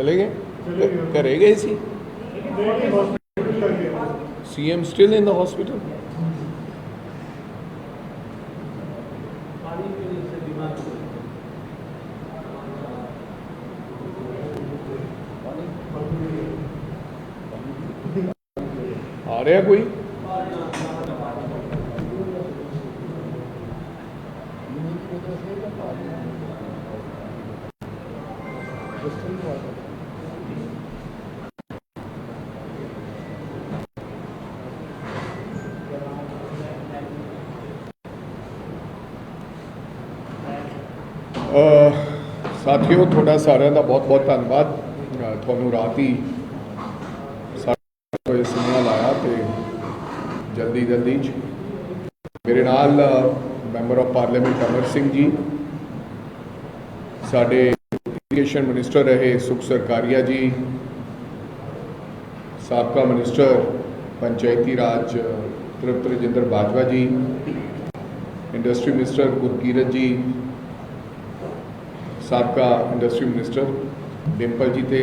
ਚਲੇ ਗਏ ਘਰੇ ਗਏ ਸੀ CM still in the hospital? ਆ ਰਿਹਾ ਕੋਈ ਸਾਥੀਓ, ਤੁਹਾਡਾ ਸਾਰਿਆਂ ਦਾ ਬਹੁਤ ਬਹੁਤ ਧੰਨਵਾਦ। ਤੁਹਾਨੂੰ ਰਾਤ ਹੀ ਸਾਡੇ ਕੋਲ ਸੁਨੇਹਾ ਲਾਇਆ ਤੇ ਜਲਦੀ ਜਲਦੀ ਚ। ਮੇਰੇ ਨਾਲ member of parliament Amar Singh ji, ਸਾਡੇ ਇਰੀਗੇਸ਼ਨ ਮਿਨਿਸਟਰ ਰਹੇ ਸੁਖ ਸਰਕਾਰੀਆ ਜੀ, ਸਾਬਕਾ ਮਿਨਿਸਟਰ ਪੰਚਾਇਤੀ ਰਾਜ ਤ੍ਰਿਪਤ ਰਜਿੰਦਰ ਬਾਜਵਾ ਜੀ, ਇੰਡਸਟਰੀ ਮਿਨਿਸਟਰ ਗੁਰਕੀਰਤ ਜੀ ਸਾਬਕਾ ਇੰਡਸਟਰੀ ਮਿਨਿਸਟਰ ਡਿੰਪਲ ਜੀ ਤੇ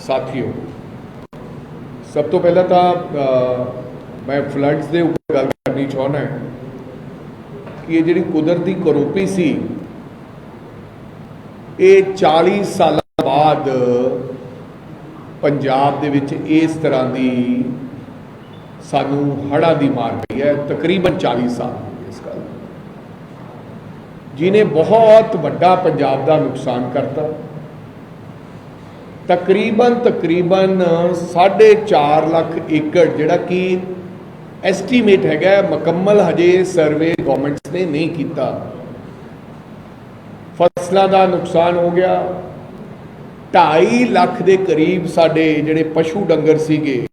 ਸਾਥੀਓ। ਸਭ ਤੋਂ ਪਹਿਲਾਂ ਤਾਂ ਮੈਂ ਫਲੱਡਸ ਦੇ ਉੱਪਰ ਗੱਲ ਕਰਨੀ ਚਾਹੁੰਦਾ ਹਾਂ ਕਿ ਇਹ ਜਿਹੜੀ ਕੁਦਰਤੀ ਕਰੋਪੀ ਸੀ, ਇਹ 40 ਸਾਲਾਂ ਬਾਅਦ ਪੰਜਾਬ ਦੇ ਵਿੱਚ ਇਸ ਤਰ੍ਹਾਂ ਦੀ ਸਾਨੂੰ ਹੜ੍ਹਾਂ ਦੀ ਮਾਰ ਪਈ ਹੈ, ਤਕਰੀਬਨ 40 ਸਾਲ। ਜਿਨੇ ਬਹੁਤ ਵੱਡਾ ਪੰਜਾਬ ਦਾ ਨੁਕਸਾਨ ਕਰਤਾ। ਤਕਰੀਬਨ ਤਕਰੀਬਨ 4.5 ਲੱਖ ਏਕੜ ਜਿਹੜਾ ਕਿ ਐਸਟੀਮੇਟ ਹੈਗਾ, ਮੁਕੰਮਲ ਹਜੇ ਸਰਵੇ ਗਵਰਨਮੈਂਟਸ ਨੇ ਨਹੀਂ ਕੀਤਾ। ਫਸਲਾਂ ਦਾ ਨੁਕਸਾਨ ਹੋ ਗਿਆ। 2.5 ਲੱਖ ਦੇ ਕਰੀਬ ਸਾਡੇ ਜਿਹੜੇ ਪਸ਼ੂ ਡੰਗਰ ਸੀਗੇ,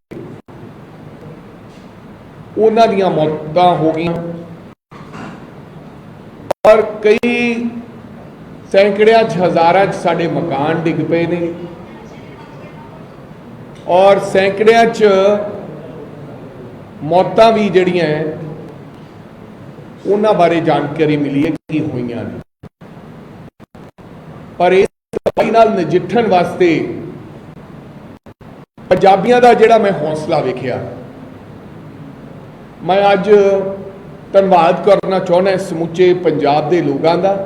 ਉਹਨਾਂ ਦੀਆਂ ਮੌਤਾਂ ਹੋ ਗਈਆਂ। ਔਰ ਕਈ ਸੈਂਕੜਿਆਂ ਚ ਹਜ਼ਾਰਾਂ ਚ ਸਾਡੇ ਮਕਾਨ ਡਿੱਗ ਪਏ ਨੇ। ਔਰ ਸੈਂਕੜਿਆਂ ਚ ਮੌਤਾਂ ਵੀ ਜਿਹੜੀਆਂ ਹੈ, ਉਹਨਾਂ ਬਾਰੇ ਜਾਣਕਾਰੀ ਮਿਲੀ ਹੈ ਕੀ ਹੋਈਆਂ ਨੇ। ਪਰ ਇਸ ਤਬਾਹੀ ਨਾਲ ਨਜਿੱਠਣ ਵਾਸਤੇ ਪੰਜਾਬੀਆਂ ਦਾ ਜਿਹੜਾ ਮੈਂ ਹੌਸਲਾ ਵੇਖਿਆ ਮੈਂ ਅੱਜ ਧੰਨਵਾਦ ਕਰਨਾ ਚਾਹੁੰਦਾ ਸਮੁੱਚੇ ਪੰਜਾਬ ਦੇ ਲੋਕਾਂ ਦਾ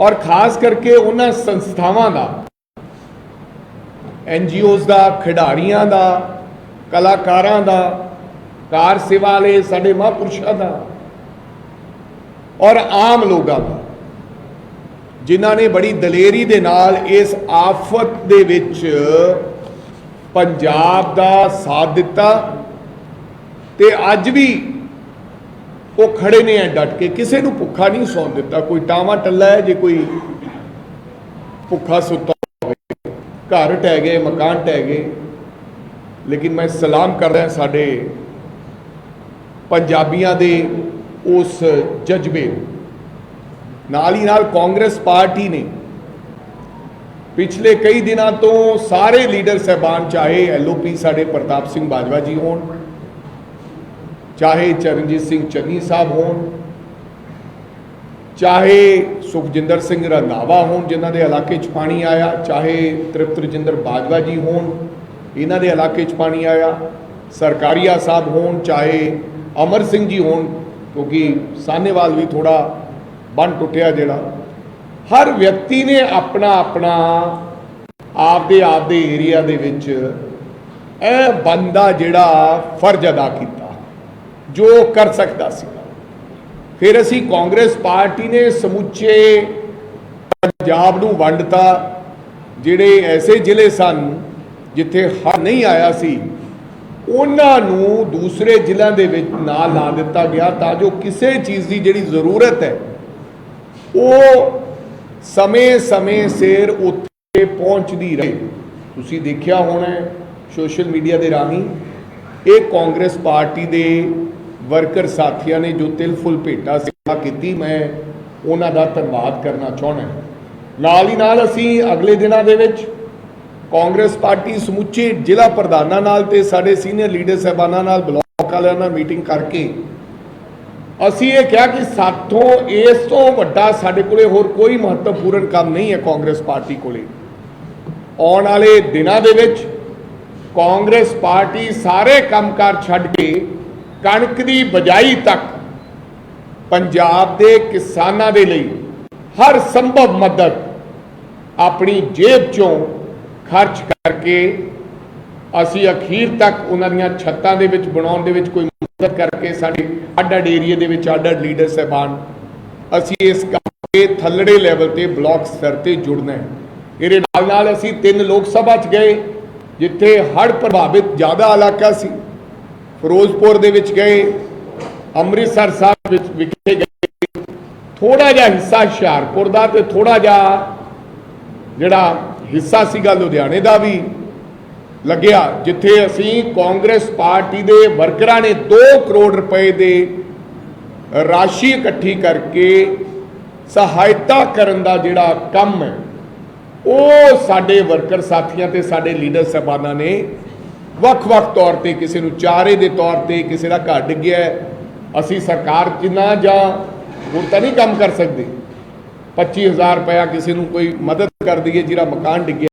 ਔਰ ਖਾਸ ਕਰਕੇ ਉਹਨਾਂ ਸੰਸਥਾਵਾਂ ਦਾ, ਐਨ ਐਨਜੀਓਜ਼ ਦਾ, ਖਿਡਾਰੀਆਂ ਦਾ, ਕਲਾਕਾਰਾਂ ਦਾ, ਕਾਰ ਸੇਵਾ ਵਾਲੇ ਸਾਡੇ ਮਹਾਂਪੁਰਸ਼ਾਂ ਦਾ ਔਰ ਆਮ ਲੋਕਾਂ ਦਾ, ਜਿਨ੍ਹਾਂ ਨੇ ਬੜੀ ਦਲੇਰੀ ਦੇ ਨਾਲ ਇਸ ਆਫਤ ਦੇ ਵਿੱਚ ਪੰਜਾਬ ਦਾ ਸਾਥ ਦਿੱਤਾ ਤੇ ਅੱਜ ਵੀ ਉਹ ਖੜੇ ਨੇ ਐ ਡਟ ਕੇ। ਕਿਸੇ ਨੂੰ ਭੁੱਖਾ ਨਹੀਂ ਸੌਣ ਦਿੱਤਾ। ਕੋਈ ਟਾਵਾ ਟੱਲਾ ਹੈ, ਜੇ ਕੋਈ ਭੁੱਖਾ ਸੁੱਤਾ ਹੋਵੇ। ਘਰ ਟਹਿ ਗਏ, ਮਕਾਨ ਟਹਿ ਗਏ। ਲੇਕਿਨ ਮੈਂ ਸਲਾਮ ਕਰਦਾ ਸਾਡੇ ਪੰਜਾਬੀਆਂ ਦੇ ਉਸ ਜਜ਼ਬੇ ਨੂੰ। ਨਾਲ ਹੀ ਨਾਲ ਕਾਂਗਰਸ ਪਾਰਟੀ ਨੇ ਪਿਛਲੇ ਕਈ ਦਿਨਾਂ ਤੋਂ ਸਾਰੇ ਲੀਡਰ ਸਹਿਬਾਨ, ਚਾਹੇ ਐਲਓਪੀ ਸਾਡੇ ਪ੍ਰਤਾਪ ਸਿੰਘ ਬਾਜਵਾ ਜੀ ਹੋਣ ਚਾਹੇ ਚਰਨਜੀਤ ਸਿੰਘ ਚੰਨੀ ਸਾਹਿਬ ਹੋਣ, ਚਾਹੇ ਸੁਖਜਿੰਦਰ ਸਿੰਘ ਰੰਧਾਵਾ ਹੋਣ, ਜਿਨ੍ਹਾਂ ਦੇ ਇਲਾਕੇ 'ਚ ਪਾਣੀ ਆਇਆ, ਚਾਹੇ ਤ੍ਰਿਪਤ ਰਜਿੰਦਰ ਬਾਜਵਾ ਜੀ ਹੋਣ, ਇਹਨਾਂ ਦੇ ਇਲਾਕੇ 'ਚ ਪਾਣੀ ਆਇਆ, ਸਰਕਾਰੀਆ ਸਾਹਿਬ ਹੋਣ, ਚਾਹੇ ਅਮਰ ਸਿੰਘ ਜੀ ਹੋਣ, ਕਿਉਂਕਿ ਸਾਹਨੇਵਾਲ ਵੀ ਥੋੜਾ ਬੰਨ ਟੁੱਟਿਆ ਜਿਹੜਾ। ਹਰ ਵਿਅਕਤੀ ਨੇ ਆਪਣਾ ਆਪਣਾ ਆਪਦੇ ਆਪਦੇ ਏਰੀਆ ਦੇ ਵਿੱਚ ਇਹ ਬੰਦਾ ਜਿਹੜਾ ਫਰਜ਼ ਅਦਾ ਕੀਤਾ। ਜੋ ਕਰ ਸਕਦਾ ਸੀ। ਫਿਰ ਅਸੀਂ ਕਾਂਗਰਸ ਪਾਰਟੀ ਨੇ ਸਮੁੱਚੇ ਪੰਜਾਬ ਨੂੰ ਵੰਡਤਾ। ਜਿਹੜੇ ਐਸੇ ਜ਼ਿਲ੍ਹੇ ਸਨ ਜਿੱਥੇ ਹੜ ਨਹੀਂ ਆਇਆ ਸੀ, ਉਹਨਾਂ ਨੂੰ ਦੂਸਰੇ ਜ਼ਿਲ੍ਹਿਆਂ ਦੇ ਵਿੱਚ ਨਾਲ ਲਾ ਦਿੱਤਾ ਗਿਆ ਤਾਂ ਜੋ ਕਿਸੇ ਚੀਜ਼ ਦੀ ਜਿਹੜੀ ਜ਼ਰੂਰਤ ਹੈ, ਉਹ ਸਮੇਂ-ਸਮੇਂ ਸਿਰ ਉੱਥੇ ਪਹੁੰਚਦੀ ਰਹੇ। ਤੁਸੀਂ ਦੇਖਿਆ ਹੋਣਾ ਸੋਸ਼ਲ ਮੀਡੀਆ ਦੇ ਰਾਹੀਂ ਇਹ ਕਾਂਗਰਸ ਪਾਰਟੀ ਦੇ ਵਰਕਰ ਸਾਥੀਆਂ ਨੇ ਜੋ ਤਿਲ ਫੁੱਲ ਭੇਟਾ ਸੇਵਾ ਕੀਤੀ, ਮੈਂ ਉਹਨਾਂ ਦਾ ਧੰਨਵਾਦ ਕਰਨਾ ਚਾਹੁੰਦਾ ਨਾਲ ਹੀ ਨਾਲ ਅਸੀਂ ਅਗਲੇ ਦਿਨਾਂ ਦੇ ਵਿੱਚ ਕਾਂਗਰਸ ਪਾਰਟੀ ਸਮੁੱਚੇ ਜ਼ਿਲ੍ਹਾ ਪ੍ਰਧਾਨਾਂ ਨਾਲ ਤੇ ਸਾਡੇ ਸੀਨੀਅਰ ਲੀਡਰ ਸਹਿਬਾਨਾਂ ਨਾਲ ਬਲਾਕ ਵਾਲਿਆਂ ਨਾਲ ਮੀਟਿੰਗ ਕਰਕੇ ਅਸੀਂ ਇਹ ਕਿਹਾ ਕਿ ਸਾਥੋਂ ਇਸ ਤੋਂ ਵੱਡਾ ਸਾਡੇ ਕੋਲੇ ਹੋਰ ਕੋਈ ਮਹੱਤਵਪੂਰਨ ਕੰਮ ਨਹੀਂ ਹੈ ਕਾਂਗਰਸ ਪਾਰਟੀ ਕੋਲੇ। ਆਉਣ ਵਾਲੇ ਦਿਨਾਂ ਦੇ ਵਿੱਚ ਕਾਂਗਰਸ ਪਾਰਟੀ ਸਾਰੇ ਕੰਮਕਾਰ ਛੱਡ ਕੇ ਕਣਕ ਦੀ ਬਜਾਈ ਤੱਕ ਪੰਜਾਬ ਦੇ ਕਿਸਾਨਾਂ ਦੇ ਲਈ ਹਰ ਸੰਭਵ ਮਦਦ ਆਪਣੀ ਜੇਬ ਚੋਂ ਖਰਚ ਕਰਕੇ ਅਸੀਂ ਅਖੀਰ ਤੱਕ ਉਹਨਾਂ ਦੀਆਂ ਛੱਤਾਂ ਦੇ ਵਿੱਚ ਬਣਾਉਣ ਦੇ ਵਿੱਚ ਕੋਈ ਮਦਦ ਕਰਕੇ ਸਾਡੇ ਅੱਡ-ਅੱਡ ਏਰੀਏ ਦੇ ਵਿੱਚ ਅੱਡ-ਅੱਡ ਲੀਡਰ ਸਹਿਬਾਨ ਅਸੀਂ ਇਸ ਕੰਮ ਦੇ ਥੱਲੜੇ ਲੈਵਲ ਤੇ ਬਲਾਕ ਸਤਰ ਤੇ ਜੁੜਨਾ ਹੈ। ਇਹਦੇ ਨਾਲ ਨਾਲ ਅਸੀਂ ਤਿੰਨ ਲੋਕ ਸਭਾ 'ਚ ਗਏ, ਜਿੱਥੇ ਹੜ੍ਹ ਪ੍ਰਭਾਵਿਤ ਜ਼ਿਆਦਾ ਇਲਾਕਾ ਸੀ। ਫਿਰੋਜ਼ਪੁਰ ਦੇ ਵਿੱਚ ਗਏ, ਅੰਮ੍ਰਿਤਸਰ ਸਾਹਿਬ ਵਿੱਚ ਵਿਖੇ ਗਏ। ਥੋੜਾ ਜਿਹਾ ਹਿੱਸਾ ਹੁਸ਼ਿਆਰਪੁਰ ਦਾ ਤੇ ਥੋੜਾ ਜਿਹਾ ਜਿਹੜਾ ਹਿੱਸਾ ਸੀਗਾ ਲੁਧਿਆਣੇ ਦਾ ਵੀ ਲੱਗਿਆ, ਜਿੱਥੇ ਅਸੀਂ ਕਾਂਗਰਸ ਪਾਰਟੀ ਦੇ ਵਰਕਰਾਂ ਨੇ 2 ਕਰੋੜ ਰੁਪਏ ਦੇ ਰਾਸ਼ੀ ਇਕੱਠੀ ਕਰਕੇ ਸਹਾਇਤਾ ਕਰਨ ਦਾ ਜਿਹੜਾ ਕੰਮ ਹੈ, ਉਹ ਸਾਡੇ ਵਰਕਰ ਸਾਥੀਆਂ ਤੇ ਸਾਡੇ ਲੀਡਰ ਸਾਹਿਬਾਨਾਂ ਨੇ ਵੱਖ-ਵੱਖ ਤੌਰ ਤੇ ਕਿਸੇ ਨੂੰ ਚਾਰੇ ਦੇ ਤੌਰ ਤੇ ਕਿਸੇ ਦਾ ਘਰ ਡਿੱਗਿਆ ਅਸੀਂ ਸਰਕਾਰ ਕਿੰਨਾ ਜਾਂ ਹੁਣ ਤਾਂ ਨਹੀਂ ਕੰਮ ਕਰ ਸਕਦੇ? 25000 ਰੁਪਇਆ ਕਿਸੇ ਨੂੰ ਕੋਈ ਮਦਦ ਕਰ ਦਈਏ ਜਿਹੜਾ ਮਕਾਨ ਡਿੱਗਿਆ।